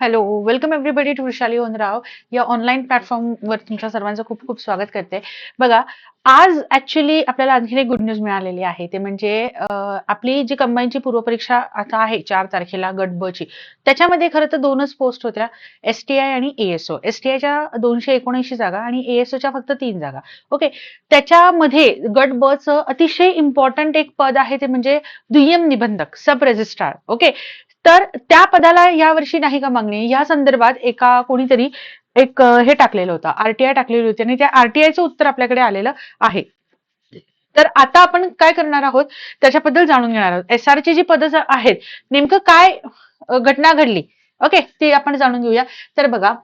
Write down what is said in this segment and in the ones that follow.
Hello welcome everybody to Vrushali Onrao या online प्लॅटफॉर्मवर तुमच्या सर्वांचं खूप खूप स्वागत करते. बघा आज ऍक्च्युली आपल्याला आणखीन एक गुड न्यूज मिळालेली आहे. ते म्हणजे आपली जी कंबाईनची पूर्वपरीक्षा आता आहे चार तारखेला गट ब ची त्याच्यामध्ये खरं तर दोनच पोस्ट होत्या एसटीआय आणि एएसओ एसटीआयच्या दोनशे एकोणऐंशी जागा आणि एएसओच्या फक्त तीन जागा. ओके त्याच्यामध्ये गट ब च अतिशय इम्पॉर्टंट एक पद आहे ते म्हणजे दुय्यम निबंधक सब रजिस्ट्रार ओके तर त्या पदाला या वर्षी नाही का मागणी? या संदर्भात एका कोणीतरी एक हे टाकलेलं होतं आरटीआय टाकलेली होती आणि त्या आरटीआयचं उत्तर आपल्याकडे आलेलं आहे. तर आता आपण काय करणार आहोत? त्याच्याबद्दल जाणून घेणार आहोत. एस ची जी पदं आहेत नेमकं काय घटना घडली? ओके ते आपण जाणून घेऊया. तर बघा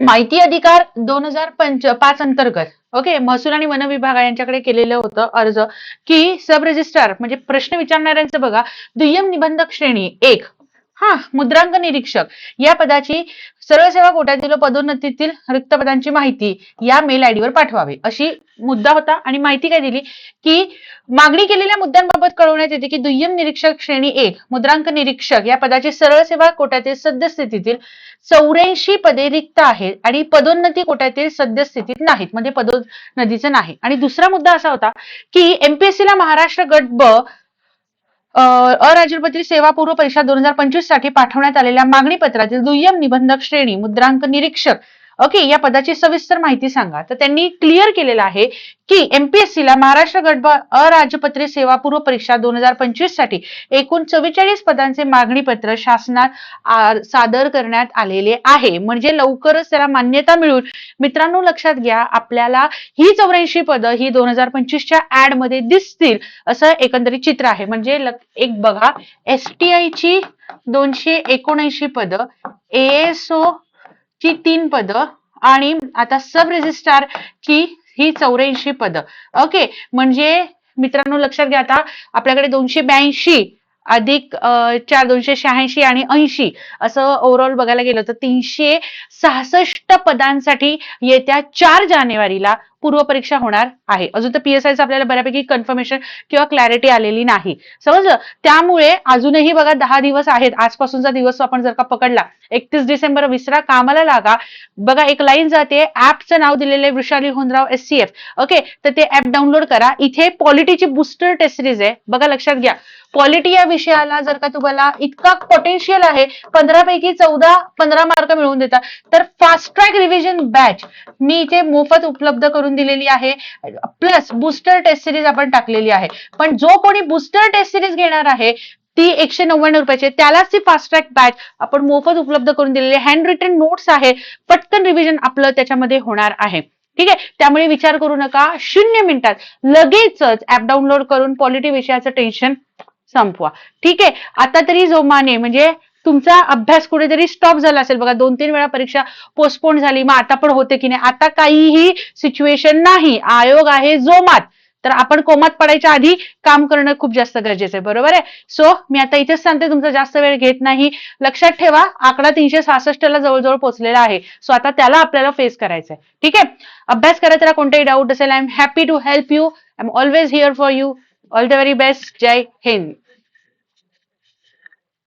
माहिती अधिकार दोन हजार पंच पाच अंतर्गत. ओके महसूल आणि वन विभाग यांच्याकडे केलेलं होतं अर्ज. की सब रजिस्ट्रार म्हणजे प्रश्न विचारणाऱ्यांचं बघा दुय्यम निबंधक श्रेणी एक हा मुद्रांक निरीक्षक. या पदाची सरळ सेवा कोट्यातील पदोन्नतीतील रिक्त पदांची माहिती या मेल आयडी वर पाठवावी. अशी मुद्दा होता आणि माहिती काय दिली? की मागणी केलेल्या मुद्द्यांबाबत कळवण्यात येते की दुय्यम निरीक्षक श्रेणी एक मुद्रांक निरीक्षक या पदाची सरळ सेवा कोट्यातील सद्यस्थितीतील चौऱ्याऐंशी पदे रिक्त आहेत आणि पदोन्नती कोट्यातील सद्यस्थितीत नाहीत म्हणजे पदोन्नतीचं नाही. आणि दुसरा मुद्दा असा होता की एमपीएससी ला महाराष्ट्र गट ब अ, सेवा पूर्व परीक्षा दोन हजार पंचवीससाठी पाठवण्यात आलेल्या मागणी पत्रातील दुय्यम निबंधक श्रेणी मुद्रांक निरीक्षक ओके या पदाची सविस्तर माहिती सांगा. तर त्यांनी क्लिअर केलेलं आहे की एमपीएससी ला महाराष्ट्र गट अराज्यपत्रित सेवा पूर्व परीक्षा दोन हजार पंचवीससाठी एकूण चव्वेचाळीस पदांचे मागणी पत्र शासनात सादर करण्यात आलेले आहे. म्हणजे लवकरच त्याला मान्यता मिळून मित्रांनो लक्षात घ्या आपल्याला ही चौऱ्याऐंशी पदं ही दोन हजार पंचवीसच्या ऍडमध्ये दिसतील असं एकंदरीत चित्र आहे. म्हणजे एक बघा एसटीआयची दोनशे एकोणऐंशी पदं एएसओ ची तीन पदं आणि आता सब रजिस्ट्रार ची ही चौऱ्याऐंशी पदं. ओके म्हणजे मित्रांनो लक्षात घ्या आता आपल्याकडे दोनशे ब्याऐंशी अधिक चार दोनशे शहाऐंशी आणि ऐंशी असं ओव्हरऑल बघायला गेलं तर तीनशे सहासष्ट पदांसाठी येत्या चार जानेवारीला पूर्वपरीक्षा होणार आहे. अजून तर पीएसआयचं आपल्याला बऱ्यापैकी कन्फर्मेशन किंवा क्लॅरिटी आलेली नाही. समजलं? त्यामुळे अजूनही बघा दहा दिवस आहेत. आजपासूनचा दिवस आपण जर का पकडला एकतीस डिसेंबर विसरा कामाला लागा. बघा एक लाईन जाते. ऍपचं नाव दिलेलं आहे Vrushali Honrao S C F okay तर ते ऍप डाउनलोड करा. इथे पॉलिटीची बुस्टर टेस्ट सिरीज आहे. बघा लक्षात घ्या. पॉलिटी या विषयाला जर का तुम्हाला इतका पोटेन्शियल आहे पंधरा पैकी चौदा पंधरा मार्क मिळवून देतात. तर फास्ट ट्रॅक रिव्हिजन बॅच मी इथे मोफत उपलब्ध करून दिलेली आहे. प्लस बुस्टर टेस्ट सिरीज आपण टाकलेली आहे. पण जो कोणी बुस्टर टेस्ट सिरीज घेणार आहे ती एकशे नव्याण्णव रुपयाची आहे. त्यालाच ती फास्ट ट्रॅक बॅच आपण मोफत उपलब्ध करून दिलेली हँड रिटन नोट्स आहे. पटकन रिव्हिजन आपलं त्याच्यामध्ये होणार आहे. ठीक आहे? त्यामुळे विचार करू नका. शून्य मिनिटात लगेचच ऍप डाउनलोड करून पॉलिटी विषयाचं टेन्शन संपवा. ठीक आहे? आता तरी जोमाने म्हणजे तुमचा अभ्यास कुठेतरी स्टॉप झाला असेल. बघा दोन तीन वेळा परीक्षा पोस्टपोन झाली. मग आता पण होते की नाही? आता काहीही सिच्युएशन नाही. आयोग आहे जोमात. तर आपण कोमात पडायच्या आधी काम करणं खूप जास्त गरजेचं आहे. बरोबर आहे? सो मी आता इथेच सांगते तुमचा जास्त वेळ घेत नाही. लक्षात ठेवा आकडा तीनशे सहासष्ट ला जवळजवळ पोहोचलेला आहे. सो आता त्याला आपल्याला फेस करायचं आहे ठीक आहे? अभ्यास करायचा कोणताही डाऊट असेल I am happy to help you I am always here for you all the very best Jai Hind.